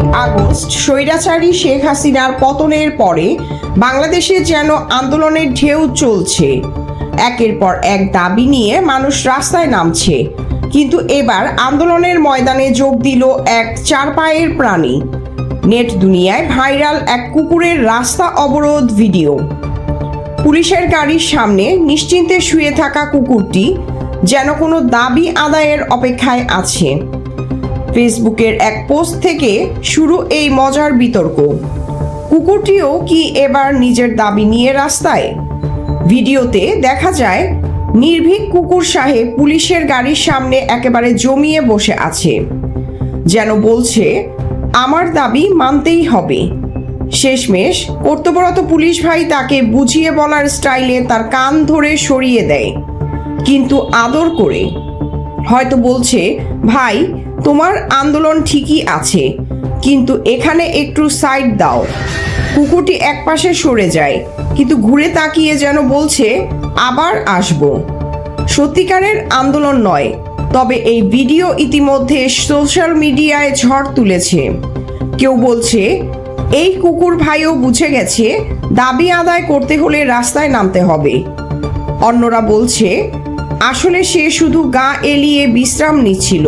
August স্বৈরাচারী শেখ হাসিনার পতনের পরে বাংলাদেশে যেন আন্দোলনের ঢেউ চলছে। একের পর এক দাবি নিয়ে মানুষ রাস্তায় নামছে। কিন্তু এবার আন্দোলনের ময়দানে যোগ দিল এক চারপায়ের প্রাণী। নেট দুনিয়ায় ভাইরাল এক কুকুরের রাস্তা অবরোধ ভিডিও। পুলিশের গাড়ির সামনে নিশ্চিন্তে শুয়ে থাকা কুকুরটি যেন কোনো দাবি আদায়ের অপেক্ষায় আছে। ফেসবুকের এক পোস্ট থেকে শুরু এই মজার বিতর্ক। কুকুরটিও কি এবার নিজের দাবি নিয়ে রাস্তায়? ভিডিওতে দেখা যায়, নির্ভীক কুকুর সাহেব পুলিশের গাড়ির সামনে একেবারে জমিয়ে বসে আছে। যেন বলছে, আমার দাবি মানতেই হবে। শেষমেশ কর্তব্যরত পুলিশ ভাই তাকে বুঝিয়ে বলার স্টাইলে তার কান ধরে সরিয়ে দেয়। কিন্তু আদর করে হয়তো বলছে, ভাই, তোমার আন্দোলন ঠিকই আছে, কিন্তু এখানে একটু সাইড দাও। কুকুরটি একপাশে সরে যায়, কিন্তু ঘুরে তাকিয়ে যেন বলছে, আবার আসব। সত্যিকারের আন্দোলন নয়, তবে এই ভিডিও ইতিমধ্যে সোশ্যাল মিডিয়ায় ঝড় তুলেছে। কেউ বলছে, এই কুকুর ভাইও বুঝে গেছে, দাবি আদায় করতে হলে রাস্তায় নামতে হবে। অন্যরা বলছে আসলে সে শুধু গা এলিয়ে বিশ্রাম নিচ্ছিল।